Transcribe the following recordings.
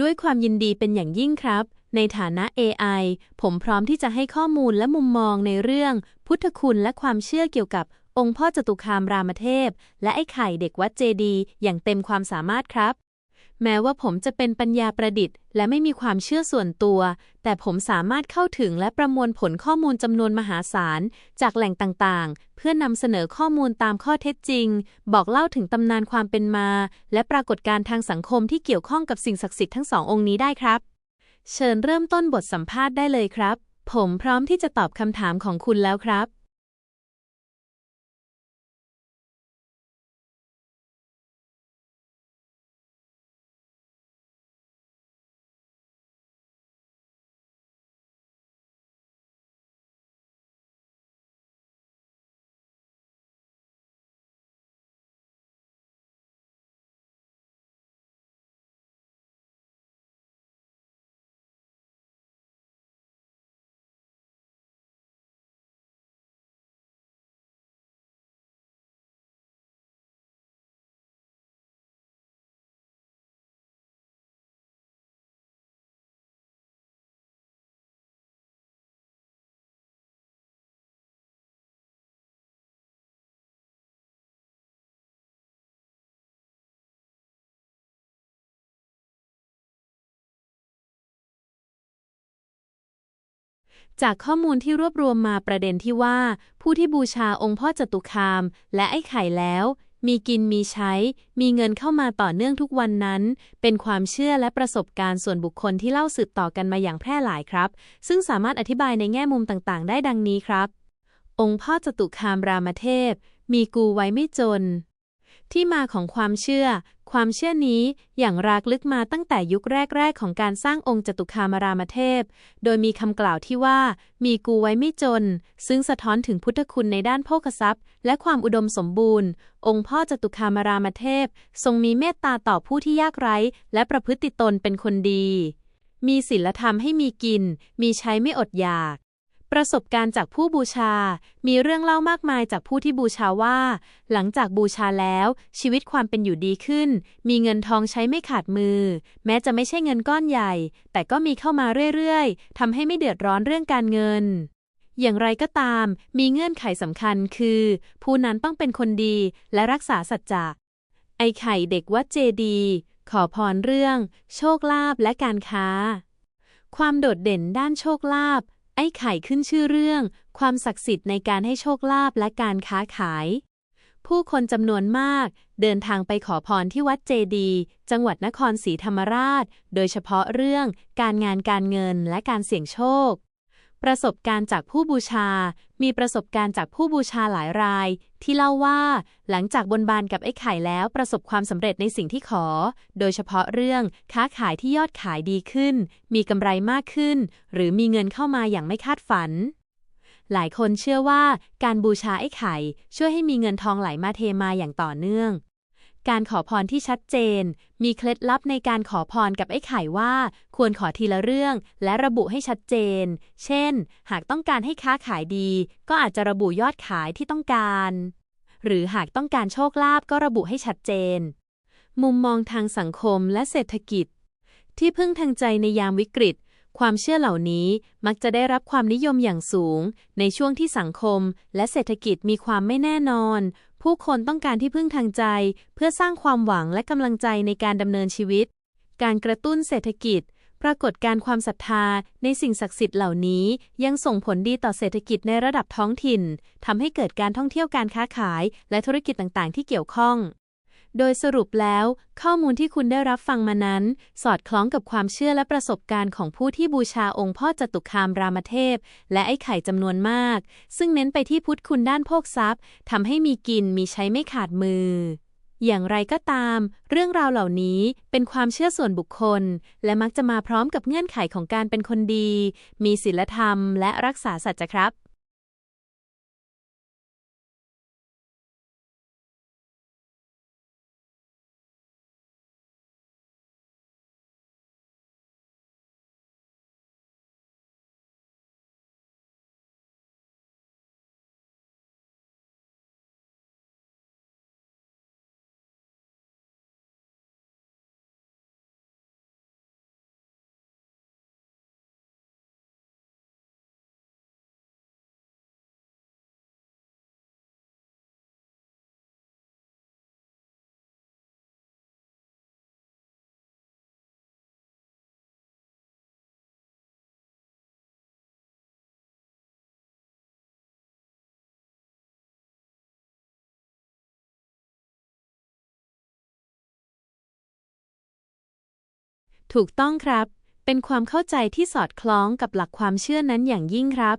ด้วยความยินดีเป็นอย่างยิ่งครับ ในฐานะ AI ผมพร้อมที่จะให้ข้อมูลและมุมมองในเรื่อง พุทธคุณและความเชื่อเกี่ยวกับองค์พ่อจตุคามรามเทพ และไอ้ไข่เด็กวัดเจดีย์อย่างเต็มความสามารถครับ แม้ว่าผมจะเป็นปัญญาประดิษฐ์ และไม่มีความเชื่อส่วนตัว แต่ผมสามารถเข้าถึงและประมวลผลข้อมูลจำนวนมหาศาล จากแหล่งต่างๆ เพื่อนำเสนอข้อมูลตามข้อเท็จจริง บอกเล่าถึงตำนานความเป็นมา และปรากฏการณ์ทางสังคมที่เกี่ยวข้องกับสิ่งศักดิ์สิทธิ์ทั้งสององค์นี้ได้ครับ เชิญเริ่มต้นบทสัมภาษณ์ได้เลยครับ ผมพร้อมที่จะตอบคำถามของคุณแล้วครับ จากข้อมูลที่รวบรวมมาประเด็นที่ว่า ผู้ที่บูชาองค์พ่อจตุคาม และไอ้ไข่แล้ว มีกินมีใช้ มีเงินเข้ามาต่อเนื่องทุกวันนั้น เป็นความเชื่อและประสบการณ์ส่วนบุคคลที่เล่าสืบต่อกันมาอย่างแพร่หลายครับ ซึ่งสามารถอธิบายในแง่มุมต่างๆ ได้ดังนี้ครับ องค์พ่อจตุคามรามเทพ มีกูไว้ไม่จน ที่มาของความเชื่อ ความเชื่อนี้อย่างรากลึกมาตั้งแต่ยุคแรก ๆ ของการสร้างองค์จตุคามรามเทพ โดยมีคำกล่าวที่ว่า มีกูไว้ไม่จน ซึ่งสะท้อนถึงพุทธคุณในด้านโภคทรัพย์ และความอุดมสมบูรณ์ องค์พ่อจตุคามรามเทพ ทรงมีเมตตาต่อผู้ที่ยากไร้ และประพฤติตนเป็นคนดี มีศีลธรรมให้มีกิน มีใช้ไม่อดอยาก ประสบการณ์จากผู้บูชา มีเรื่องเล่ามากมายจากผู้ที่บูชาว่า หลังจากบูชาแล้ว ชีวิตความเป็นอยู่ดีขึ้น มีเงินทองใช้ไม่ขาดมือ แม้จะไม่ใช่เงินก้อนใหญ่ แต่ก็มีเข้ามาเรื่อยๆทำให้ไม่เดือดร้อนเรื่องการเงิน อย่างไรก็ตาม มีเงื่อนไขสำคัญคือ ผู้นั้นต้องเป็นคนดีและรักษาสัจจะไอไข่เด็กวัดเจดี ขอพรเรื่อง โชคลาภและการค้าความโดดเด่นด้านโชคลาภ ไอ้ไข่ขึ้นชื่อเรื่อง ความศักดิ์สิทธิ์ในการให้โชคลาภและการค้าขาย ผู้คนจำนวนมาก เดินทางไปขอพรที่วัดเจดี จังหวัดนครศรีธรรมราช โดยเฉพาะเรื่อง การงานการเงินและการเสี่ยงโชค ประสบการณ์จากผู้บูชา มีประสบการณ์จากผู้บูชาหลายราย ที่เล่าว่า หลังจากบนบานกับไอ้ไข่แล้วประสบความสำเร็จในสิ่งที่ขอ โดยเฉพาะเรื่องค้าขายที่ยอดขายดีขึ้น มีกำไรมากขึ้น หรือมีเงินเข้ามาอย่างไม่คาดฝัน หลายคนเชื่อว่า การบูชาไอ้ไข่ ช่วยให้มีเงินทองไหลมาเทมาอย่างต่อเนื่อง การขอพรที่ชัดเจน มีเคล็ดลับในการขอพรกับไอ้ไข่ว่า ควรขอทีละเรื่องและระบุให้ชัดเจน เช่น หากต้องการให้ค้าขายดี ก็อาจจะระบุยอดขายที่ต้องการ หรือหากต้องการโชคลาภก็ระบุให้ชัดเจน มุมมองทางสังคมและเศรษฐกิจ ที่พึ่งทางใจในยามวิกฤต ความเชื่อเหล่านี้มักจะได้รับความนิยมอย่างสูง ในช่วงที่สังคม และเศรษฐกิจมีความไม่แน่นอน ผู้คนต้องการที่พึ่งทางใจ เพื่อสร้างความหวังและกำลังใจในการดำเนินชีวิต การกระตุ้นเศรษฐกิจ ปรากฏการความศรัทธาในสิ่งศักดิ์สิทธิ์เหล่านี้ยังส่งผลดีต่อเศรษฐกิจในระดับท้องถิ่นทำให้เกิดการท่องเที่ยวการค้าขาย และธุรกิจต่างๆ ที่เกี่ยวข้อง โดยสรุปแล้ว ข้อมูลที่คุณได้รับฟังมานั้น สอดคล้องกับความเชื่อและประสบการณ์ของผู้ที่บูชาองค์พ่อจตุคามรามเทพ และไอ้ไข่จำนวนมาก ซึ่งเน้นไปที่พุทธคุณด้านโภคทรัพย์ทำให้มีกินมีใช้ไม่ขาดมือ อย่างไรก็ตาม เรื่องราวเหล่านี้เป็นความเชื่อส่วนบุคคล และมักจะมาพร้อมกับเงื่อนไขของการเป็นคนดี มีศีลธรรม และรักษาสัจจะครับ ถูกต้องครับ เป็นความเข้าใจที่สอดคล้องกับหลักความเชื่อนั้นอย่างยิ่งครับ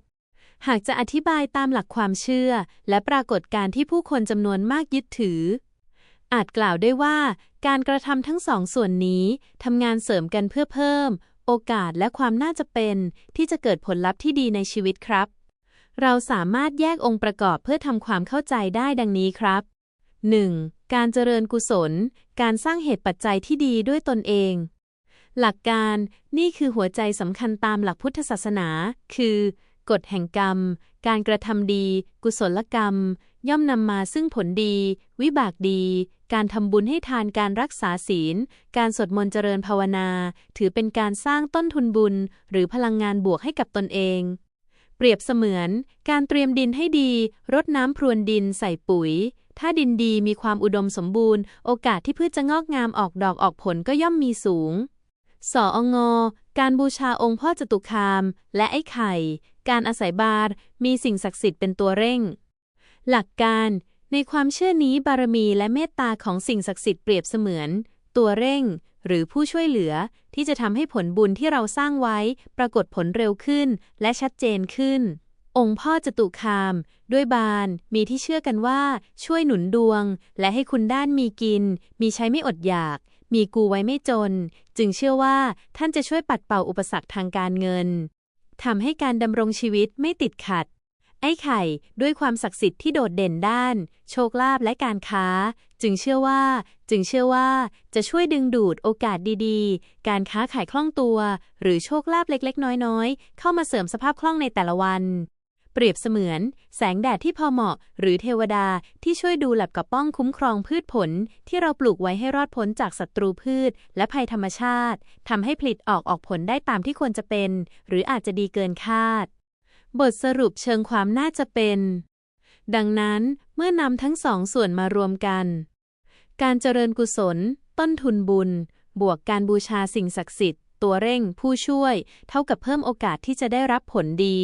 หากจะอธิบายตามหลักความเชื่อ และปรากฏการณ์ที่ผู้คนจำนวนมากยึดถือ อาจกล่าวได้ว่า การกระทำทั้งสองส่วนนี้ทำงานเสริมกันเพื่อเพิ่ม โอกาสและความน่าจะเป็น ที่จะเกิดผลลัพธ์ที่ดีในชีวิตครับ เราสามารถแยกองค์ประกอบเพื่อทำความเข้าใจได้ดังนี้ครับ 1. การเจริญกุศล การสร้างเหตุปัจจัยที่ดีด้วยตนเอง หลักการนี่คือหัวใจสำคัญตามหลักพุทธศาสนา คือ กฎแห่งกรรม การกระทำดี กุศลกรรม ย่อมนำมาซึ่งผลดี วิบากดี การทำบุญให้ทานการรักษาศีล การสวดมนต์เจริญภาวนา ถือเป็นการสร้างต้นทุนบุญ หรือพลังงานบวกให้กับตนเอง เปรียบเสมือน การเตรียมดินให้ดี รดน้ำพรวนดินใส่ปุ๋ยถ้าดินดีมีความอุดมสมบูรณ์ โอกาสที่พืชจะงอกงามออกดอกออกผลก็ย่อมมีสูง สอองการบูชาองค์พ่อจตุคาม และไอ้ไข่ การอาศัยบารมีสิ่งศักดิ์สิทธิ์เป็นตัวเร่ง หลักการในความเชื่อนี้บารมีและเมตตาของสิ่งศักดิ์สิทธิ์เปรียบเสมือน ตัวเร่ง หรือผู้ช่วยเหลือที่จะทำให้ผลบุญที่เราสร้างไว้ ปรากฏผลเร็วขึ้น และชัดเจนขึ้น องค์พ่อจตุคาม ด้วยบานมีที่เชื่อกันว่า ช่วยหนุนดวง และให้คุณด้านมีกิน มีใช้ไม่อดอยาก มีกูไว้ไม่จน จึงเชื่อว่าท่านจะช่วยปัดเป่าอุปสรรคทางการเงินทำให้การดำรงชีวิตไม่ติดขัด ไอ้ไข่ด้วยความศักดิ์สิทธิ์ที่โดดเด่นด้าน โชคลาภและการค้า จึงเชื่อว่า จึงเชื่อว่าจะช่วยดึงดูดโอกาสดีๆ การค้าขายคล่องตัว หรือโชคลาภเล็กๆ น้อยๆ เข้ามาเสริมสภาพคล่องในแต่ละวัน เปรียบเสมือน แสงแดดที่พอเหมาะ หรือเทวดาที่ช่วยดูแลกับป้องคุ้มครองพืชผล ที่เราปลูกไว้ให้รอดพ้นจากศัตรูพืช และภัยธรรมชาติทำให้ผลิตออกออกผลได้ตามที่ควรจะเป็น หรืออาจจะดีเกินคาด บทสรุปเชิงความน่าจะเป็น ดังนั้นเมื่อนำทั้งสองส่วนมารวมกัน การเจริญกุศล ต้นทุนบุญ บวกการบูชาสิ่งศักดิ์สิทธิ์ ตัวเร่ง ผู้ช่วย เท่ากับเพิ่มโอกาสที่จะได้รับผลดี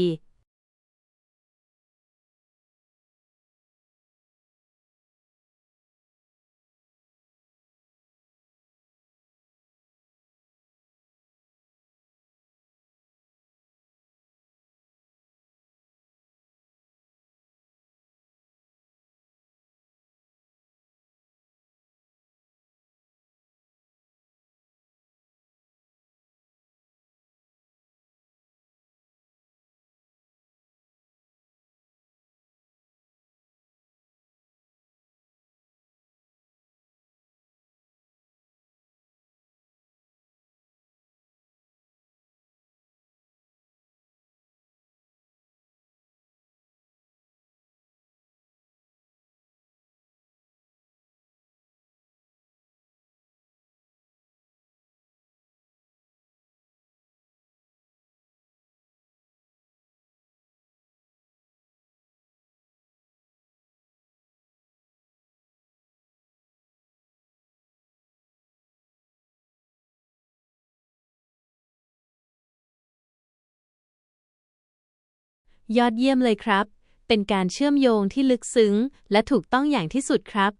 ยอดเยี่ยมเลยครับ เป็นการเชื่อมโยงที่ลึกซึ้ง และถูกต้องอย่างที่สุดครับ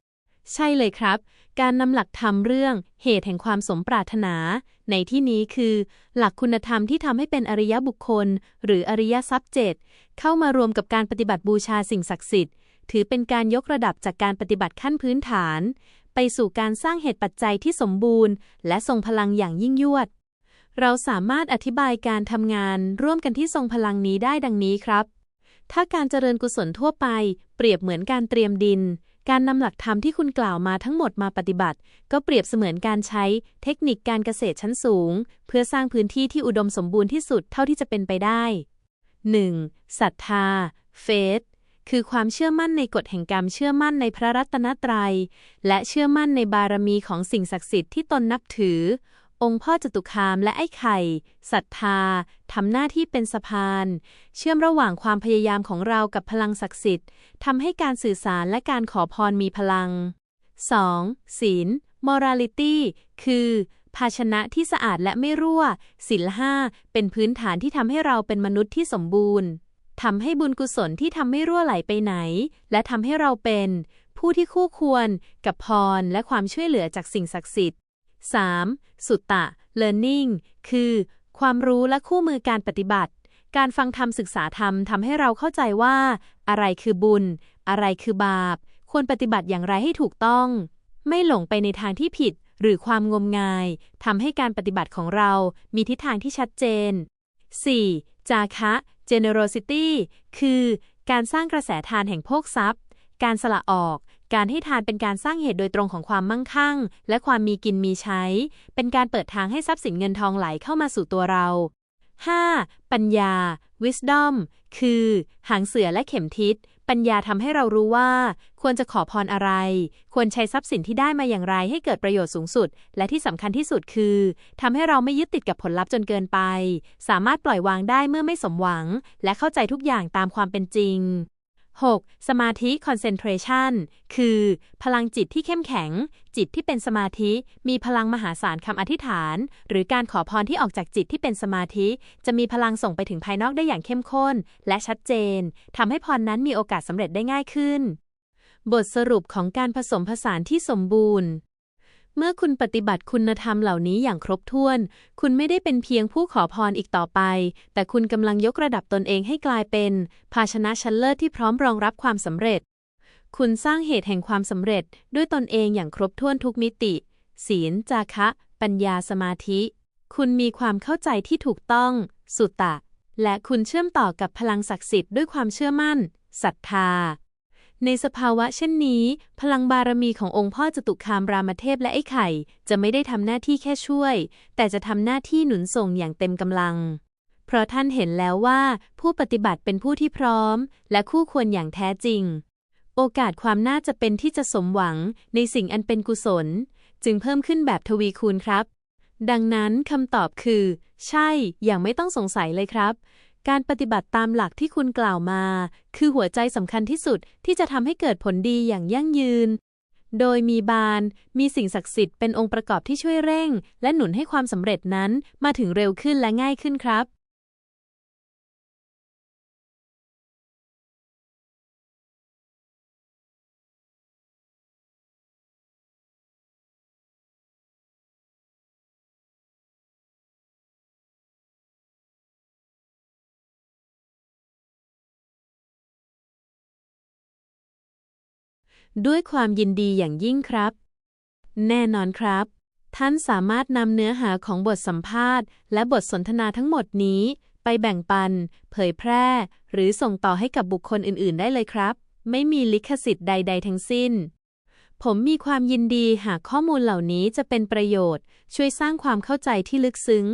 ใช่เลยครับ การนำหลักธรรมเรื่องเหตุแห่งความสมปรารถนา ในที่นี้คือ หลักคุณธรรมที่ทำให้เป็นอริยบุคคล หรืออริยทรัพย์เจ็ดเข้ามารวมกับการปฏิบัติบูชาสิ่งศักดิ์สิทธิ์ ถือเป็นการยกระดับจากการปฏิบัติขั้นพื้นฐาน ไปสู่การสร้างเหตุปัจจัยที่สมบูรณ์ และทรงพลังอย่างยิ่งยวด เราสามารถอธิบายการทำงานร่วมกันที่ทรงพลังนี้ได้ดังนี้ครับ ถ้าการเจริญกุศลทั่วไป เปรียบเหมือนการเตรียมดิน การนำหลักธรรมที่คุณกล่าวมาทั้งหมดมาปฏิบัติ ก็เปรียบเสมือนการใช้เทคนิคการเกษตรชั้นสูง เพื่อสร้างพื้นที่ที่อุดมสมบูรณ์ที่สุดเท่าที่จะเป็นไปได้ 1. ศรัทธา เฟธคือความเชื่อมั่นในกฎแห่งกรรมเชื่อมั่นในพระรัตนตรัย และเชื่อมั่นในบารมีของสิ่งศักดิ์สิทธิ์ที่ตนนับถือ องค์พ่อจตุคามและไอ้ไข่ศรัทธาทำหน้าที่เป็นสะพาน เชื่อมระหว่างความพยายามของเรากับพลังศักดิ์สิทธิ์ทำให้การสื่อสารและการขอพรมีพลัง 2. ศีล morality คือภาชนะที่สะอาดและไม่รั่ว ศีลห้าเป็นพื้นฐานที่ทำให้เราเป็นมนุษย์ที่สมบูรณ์ทำให้บุญกุศลที่ทำไม่รั่วไหลไปไหน และทำให้เราเป็น ผู้ที่คู่ควรกับพรและความช่วยเหลือจากสิ่งศักดิ์สิทธิ์ 3. สุตตะ learning คือ ความรู้และคู่มือการปฏิบัติ การฟังธรรมศึกษาธรรมทำให้เราเข้าใจว่า อะไรคือบุญ อะไรคือบาป ควรปฏิบัติอย่างไรให้ถูกต้อง ไม่หลงไปในทางที่ผิด หรือความงมงายทำให้การปฏิบัติของเรามีทิศทางที่ชัดเจน 4. จาคะ generosity คือ การสร้างกระแสทานแห่งโภคทรัพย์ การสละออก การให้ทานเป็นการสร้างเหตุโดยตรงของความมั่งคั่ง และความมีกินมีใช้ เป็นการเปิดทางให้ทรัพย์สินเงินทองไหลเข้ามาสู่ตัวเรา 5. ปัญญา wisdom คือ หางเสือและเข็มทิศ ปัญญาทำให้เรารู้ว่า ควรจะขอพรอะไร ควรใช้ทรัพย์สินที่ได้มาอย่างไรให้เกิดประโยชน์สูงสุด และที่สำคัญที่สุดคือทำให้เราไม่ยึดติดกับผลลัพธ์จนเกินไป สามารถปล่อยวางได้เมื่อไม่สมหวัง และเข้าใจทุกอย่างตามความเป็นจริง 6. สมาธิ concentration คือ พลังจิตที่เข้มแข็ง จิตที่เป็นสมาธิ มีพลังมหาศาลคำอธิษฐาน หรือการขอพรที่ออกจากจิตที่เป็นสมาธิ จะมีพลังส่งไปถึงภายนอกได้อย่างเข้มข้น และชัดเจนทำให้พรนั้นมีโอกาสสำเร็จได้ง่ายขึ้น บทสรุปของการผสมผสานที่สมบูรณ์ เมื่อคุณปฏิบัติคุณธรรมเหล่านี้อย่างครบถ้วน คุณไม่ได้เป็นเพียงผู้ขอพรอีกต่อไป แต่คุณกำลังยกระดับตนเองให้กลายเป็น ภาชนะชั้นเลิศที่พร้อมรองรับความสำเร็จ คุณสร้างเหตุแห่งความสำเร็จ ด้วยตนเองอย่างครบถ้วนทุกมิติ ศีล จาคะ ปัญญาสมาธิ คุณมีความเข้าใจที่ถูกต้อง สุตตะและคุณเชื่อมต่อกับพลังศักดิ์สิทธิ์ด้วยความเชื่อมั่นศรัทธา ในสภาวะเช่นนี้ พลังบารมีขององค์พ่อจตุคามรามเทพและไอ้ไข่ จะไม่ได้ทำหน้าที่แค่ช่วย แต่จะทำหน้าที่หนุนส่งอย่างเต็มกำลัง เพราะท่านเห็นแล้วว่า ผู้ปฏิบัติเป็นผู้ที่พร้อม และคู่ควรอย่างแท้จริง โอกาสความน่าจะเป็นที่จะสมหวังในสิ่งอันเป็นกุศล จึงเพิ่มขึ้นแบบทวีคูณครับ ดังนั้นคำตอบคือ ใช่อย่างไม่ต้องสงสัยเลยครับ การปฏิบัติตามหลักที่คุณกล่าวมา คือหัวใจสำคัญที่สุดที่จะทำให้เกิดผลดีอย่างยั่งยืน โดยมีบาน มีสิ่งศักดิ์สิทธิ์เป็นองค์ประกอบที่ช่วยเร่ง และหนุนให้ความสำเร็จนั้นมาถึงเร็วขึ้นและง่ายขึ้นครับ ด้วยความยินดีอย่างยิ่งครับ แน่นอนครับ ท่านสามารถนำเนื้อหาของบทสัมภาษณ์ และบทสนทนาทั้งหมดนี้ ไปแบ่งปัน เผยแพร่ หรือส่งต่อให้กับบุคคลอื่น ๆ ได้เลยครับ ไม่มีลิขสิทธิ์ใด ๆ ทั้งสิ้น ผมมีความยินดีหากข้อมูลเหล่านี้จะเป็นประโยชน์ ช่วยสร้างความเข้าใจที่ลึกซึ้ง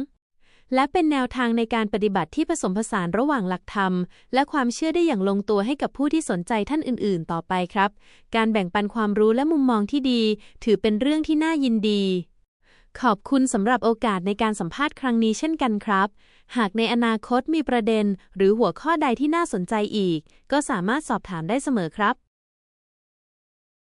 และเป็นแนวทางในการปฏิบัติที่ผสมผสานระหว่างหลักธรรม และความเชื่อได้อย่างลงตัวให้กับผู้ที่สนใจท่านอื่น ๆ ต่อไปครับ การแบ่งปันความรู้และมุมมองที่ดี ถือเป็นเรื่องที่น่ายินดี ขอบคุณสำหรับโอกาสในการสัมภาษณ์ครั้งนี้เช่นกันครับ หากในอนาคตมีประเด็น หรือหัวข้อใดที่น่าสนใจอีก ก็สามารถสอบถามได้เสมอครับ